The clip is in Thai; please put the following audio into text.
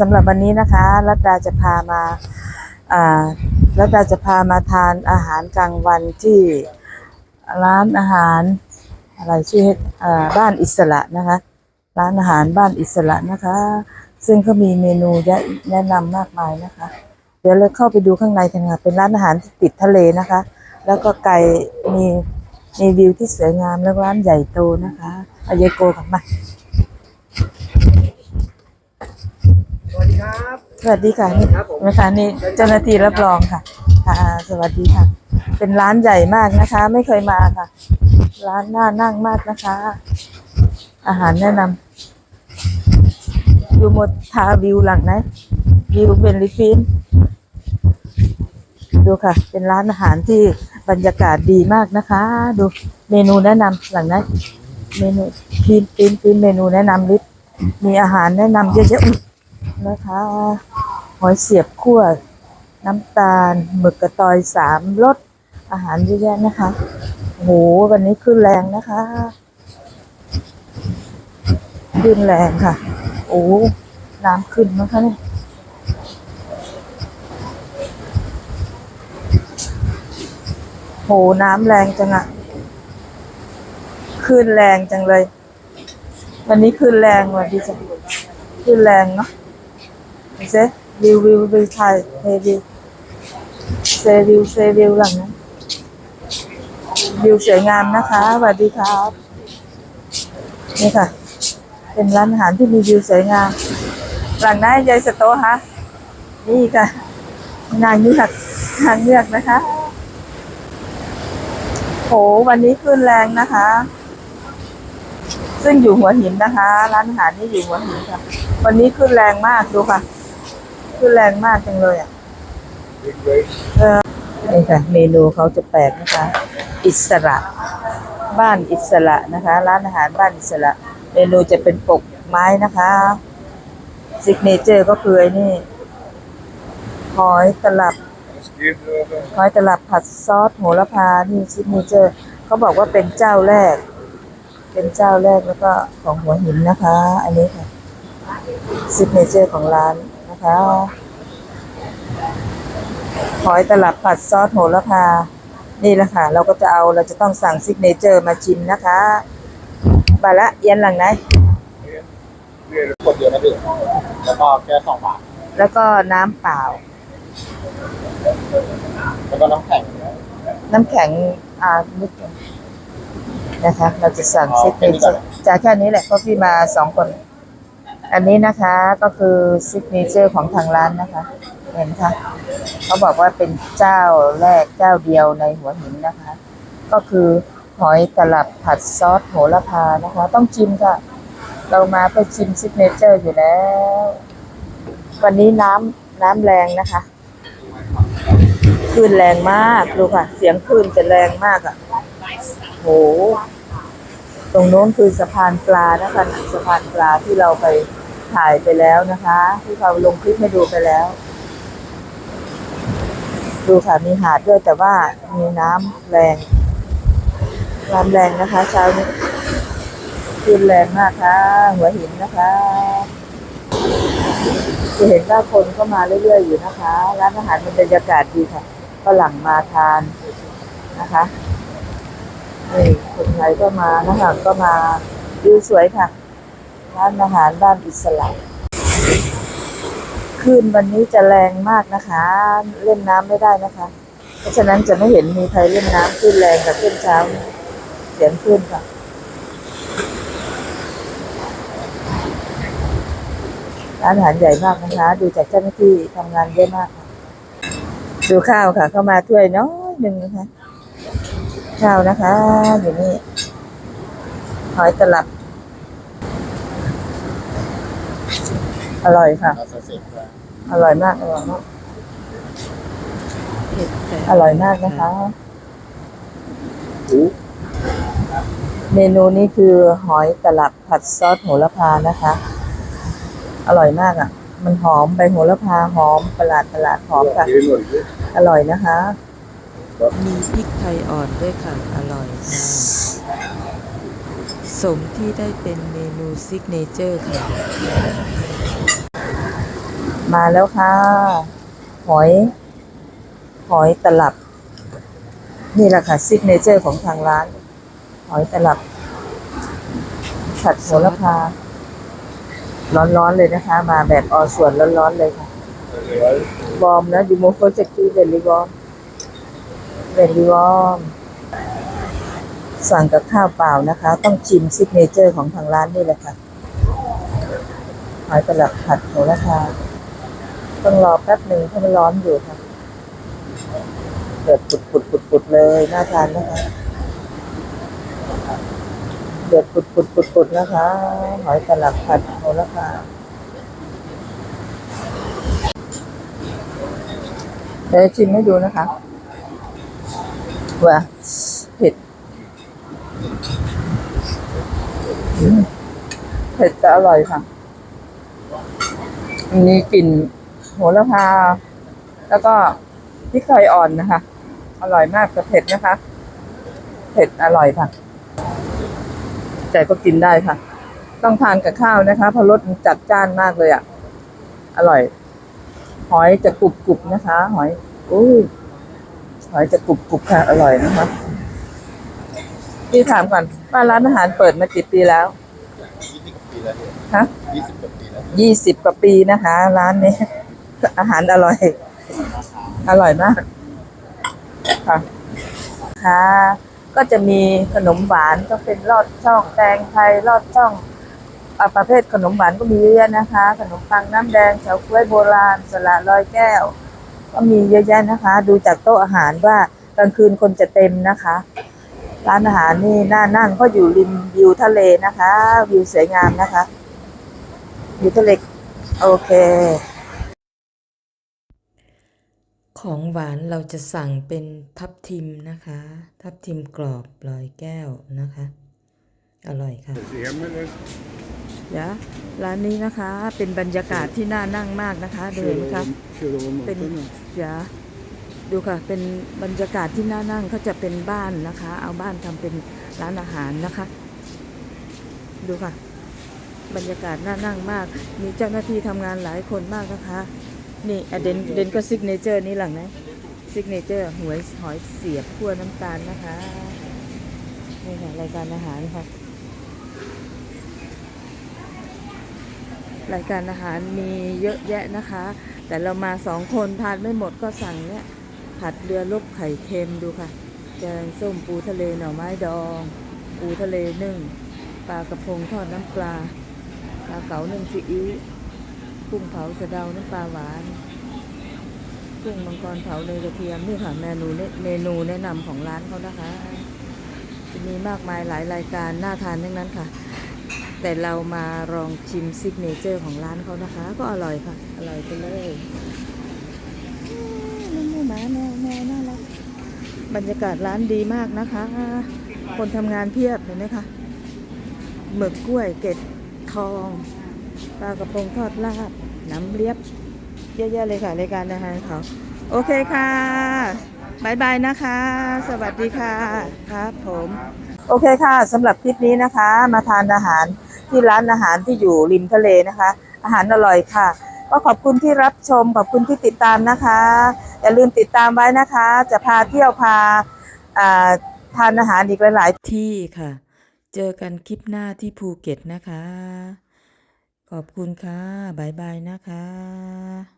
สำหรับวันนี้นะคะรัตดาจะพามารัตดาจะพามาทานอาหารกลางวันที่ร้านอาหารอะไรชื่ออ่าบ้านอิสระนะคะ ร้านอาหารบ้านอิสระนะคะ ซึ่งเขามีเมนูแนะนำมากมายนะคะ เดี๋ยวเราเข้าไปดูข้างในกันค่ะ เป็นร้านอาหารที่ติดทะเลนะคะ แล้วก็ไกลมีมีวิวที่สวยงามแล้วร้านใหญ่โตนะคะอายโกกลับมา สวัสดีครับสวัสดีค่ะนี่ครับผมนะคะนี่เจ้าหน้าที่รับรองค่ะค่ะสวัสดีค่ะ เป็นร้านใหญ่มากนะคะ ไม่เคยมาค่ะ ร้านน่านั่งมากนะคะ อาหารแนะนำดูหมดทาวิวหลังนะวิวเป็นลิฟินดูค่ะ เป็นร้านอาหารที่บรรยากาศดีมากนะคะ ดูเมนูแนะนำหลังนะเมนูพีนพีนพีนเมนูแนะนำลิฟมีอาหารแนะนำเยอะๆอุ๊ย นะคะ หอยเสียบคั่ว น้ำตาล หมึกกระตอยสามรสอาหารเยอะแยะนะคะโอ้โหวันนี้ขึ้นแรงนะคะ ขึ้นแรงค่ะ โอ้น้ำขึ้นมั้งคะเนี่ยโหน้ำแรงจังอะขึ้นแรงจังเลย วันนี้ขึ้นแรงว่ะดีจังขึ้นแรงเนาะ เซวิววิววิวถ่ายเซวิวเซวิวเซวิวหลังนั้วิวสวยงามนะคะสวัสดีครับนี่ค่ะ เป็นร้านอาหารที่มีวิวสวยงาม หลังนั้นยายสโตฮะนี่ค่ะ นางเงือกนางเงือกนะคะโหวันนี้ขึ้นแรงนะคะ ซึ่งอยู่หัวหินนะคะ ร้านอาหารนี่อยู่หัวหินค่ะ วันนี้ขึ้นแรงมากดูค่ะ ขึ้นแรงมากจังเลยอะเออนี่ค่ะ เมนูเขาจะแปลกนะคะ อิสระ บ้านอิสระนะคะ ร้านอาหารบ้านอิสระ เมนูจะเป็นปกไม้นะคะซิกเนเจอร์ก็คือไอ้นี่หอยตลับหอยตลับผัดซอสโหระพา นี่ซิกเนเจอร์เขาบอกว่าเป็นเจ้าแรก เป็นเจ้าแรกแล้วก็ของหัวหินนะคะ อันนี้ค่ะซิกเนเจอร์ของร้าน นะคะหอยตลับผัดซอสโหระพา นี่แหละค่ะ เราก็จะเอาเราจะต้องสั่งซิกเนเจอร์มาชิมนะคะบาละเอียนหลังไหนเรียนคนเดียวนะพี่แล้วก็แค่สองบาท แล้วก็น้ำเปล่า แล้วก็น้ำแข็ง น้ำแข็ง อ่านิดหนึงนะคะ เราจะสั่งซิกเนเจอร์จากแค่นี้แหละเพราะพี่มาสองคน อันนี้นะคะก็คือซิกเนเจอร์ของทางร้านนะคะ เห็นค่ะเขาบอกว่าเป็นเจ้าแรกเจ้าเดียวในหัวหินนะคะ ก็คือหอยตลับผัดซอสโหระพานะคะ ต้องชิมค่ะ เรามาเพื่อชิมซิกเนเจอร์อยู่แล้ว วันนี้น้ำน้ำแรงนะคะคลื่นแรงมากดูค่ะ เสียงคลื่นจะแรงมากอะ่ะโหตรงโน้นคือสะพานปลานะคะสะพานปลาที่เราไป ถ่ายไปแล้วนะคะ ที่เราลงคลิปให้ดูไปแล้ว ดูค่ะมีหาดด้วยแต่ว่ามีน้ำแรงน้ำแรงนะคะ เช้านี้ขึ้นแรงมากค่ะ หัวหินนะคะจะเห็นว่าคนก็มาเรื่อยๆอยู่นะคะ ร้านอาหารมันบรรยากาศดีค่ะฝรั่งมาทานนะคะนี่คนไทยก็มานะคะก็มาวิวสวยค่ะ ร้านอาหารบ้านอิสระคลื่นวันนี้จะแรงมากนะคะ เล่นน้ำไม่ได้นะคะ เพราะฉะนั้นจะไม่เห็นมีใครเล่นน้ำคลื่นแรงกับคลื่นเช้านี้เสียงคลื่นค่ะร้านอาหารใหญ่มากนะคะ ดูจากเจ้าหน้าที่ทำงานเยอะมากค่ะดูข้าวค่ะ เข้ามาถ้วยน้อยหนึ่งนะคะ ข้าวนะคะอยู่นี่หอยตลับ อร่อยค่ะแล้วเสร็จแล้วอร่อยมากอร่อยมากอร่อยมากนะคะ เมนูนี้คือหอยตลับผัดซอสโหระพานะคะ อร่อยมากอะ มันหอมใบโหระพาหอมประหลาดประหลาดหอมค่ะยืนหนุนด้วยอร่อยนะคะ มีพริกไทยอ่อนด้วยค่ะ อร่อยมาก สมที่ได้เป็นเมนูซิกเนเจอร์ค่ะ มาแล้วค่ะ หอย หอยตลับ นี่แหละค่ะซิกเนเจอร์ของทางร้าน หอยตลับผัดโหระพา ร้อนๆเลยนะคะ มาแบบออส่วนร้อนๆเลยค่ะวอร์มนะยูโมโฟเจกีเวลีวอร์มเวลีวอร์ม สั่งกับข้าวเปล่านะคะ ต้องชิมซิกเนเจอร์ของทางร้านนี่แหละค่ะหอยตลับผัดโหระพาต้องรอแป๊บหนึ่งเพราะมันร้อนอยู่ค่ะเดือดปุดปุดปุดปุดเลยน่าทานนะคะเดือดปุดปุดปุดปุดนะคะ หอยตลับผัดโหระพาเดี๋ยวชิมให้ดูนะคะว่า เผ็ดแต่อร่อยค่ะมีกลิ่นโหระพา แล้วก็พริกไทยอ่อนนะคะ อร่อยมากแต่เผ็ดนะคะ เผ็ดอร่อยค่ะแต่ก็กินได้ค่ะ ต้องทานกับข้าวนะคะเพราะรสจัดจ้านมากเลยอะ อร่อย หอยจะกรุบกรุบนะคะ หอยอุ้ยหอยจะกรุบกรุบค่ะ อร่อยนะคะ พี่ถามก่อนว่าร้านอาหารเปิดมากี่ปีแล้วยี่สิบกว่าปีแล้วฮะยี่สิบกว่าปีแล้วยี่สิบกว่าปีนะคะ ร้านนี้ อาหารอร่อย อร่อยมาก ค่ะ ค่ะ ก็จะมีขนมหวานก็เป็นลอดช่องแตงไทยลอดช่องอประเภทขนมหวานก็มีเยอะนะคะ ขนมปังน้ำแดงเฉาก๊วยโบราณ สละลอยแก้ว ก็มีเยอะแยะนะคะ ดูจากโต๊ะอาหารว่ากลางคืนคนจะเต็มนะคะ ร้านอาหารนี่น่านั่งเพราะอยู่ริมวิวทะเลนะคะ วิวสวยงามนะคะวิวทะเลโอเค ของหวานเราจะสั่งเป็นทับทิมนะคะ ทับทิมกรอบลอยแก้วนะคะ อร่อยค่ะเดี๋ยวร้านนี้นะคะเป็นบรรยากาศที่น่านั่งมากนะคะดูเห็นไหมคะเป็นเดี๋ยว ดูค่ะ เป็นบรรยากาศที่น่านั่งเขาจะเป็นบ้านนะคะ เอาบ้านทำเป็นร้านอาหารนะคะ ดูค่ะ บรรยากาศน่านั่งมาก มีเจ้าหน้าที่ทำงานหลายคนมากนะคะ นี่เดนเดนก็ซิกเนเจอร์นี่หลังนะซิกเนเจอร์หวยหอยเสียบขั้วน้ำตาลนะคะนี่ค่ะรายการอาหารค่ะรายการอาหารมีเยอะแยะนะคะ แต่เรามาสองคนทานไม่หมดก็สั่งเนี้ย ผัดเรือลบไข่เค็มดูค่ะ แกงส้มปูทะเลหน่อไม้ดอง ปูทะเลนึ่ง ปลากระพงทอดน้ำปลา ปลาเก๋านึ่งซีอิ๊ว กุ้งเผาสะเดาน้ำปลาหวาน กุ้งมังกรเผาเนยกระเทียมนี่ค่ะเมนูเนเมนูแนะนำของร้านเขานะคะ จะมีมากมายหลายรายการน่าทานทั้งนั้นค่ะ แต่เรามาลองชิมซิกเนเจอร์ของร้านเขานะคะ ก็อร่อยค่ะ อร่อยไปเลย แมวแมวน่ารักบรรยากาศร้านดีมากนะคะ คนทำงานเพียบเห็นไหมคะหมึกกล้วยเกล็ดทองปลากระพงทอดลาบน้ำเลียบเยอะแยะเลยค่ะรายการอาหารเขาโอเคค่ะบายบายนะคะ สวัสดีค่ะครับผม โอเคค่ะสำหรับคลิปนี้นะคะ มาทานอาหารที่ร้านอาหารที่อยู่ริมทะเลนะคะ อาหารอร่อยค่ะ ก็ขอบคุณที่รับชมขอบคุณที่ติดตามนะคะ อย่าลืมติดตามไว้นะคะ จะพาเที่ยวพาทานอาหารอีกหลายๆที่ค่ะ เจอกันคลิปหน้าที่ภูเก็ตนะคะ ขอบคุณค่ะ บ๊ายบายนะคะ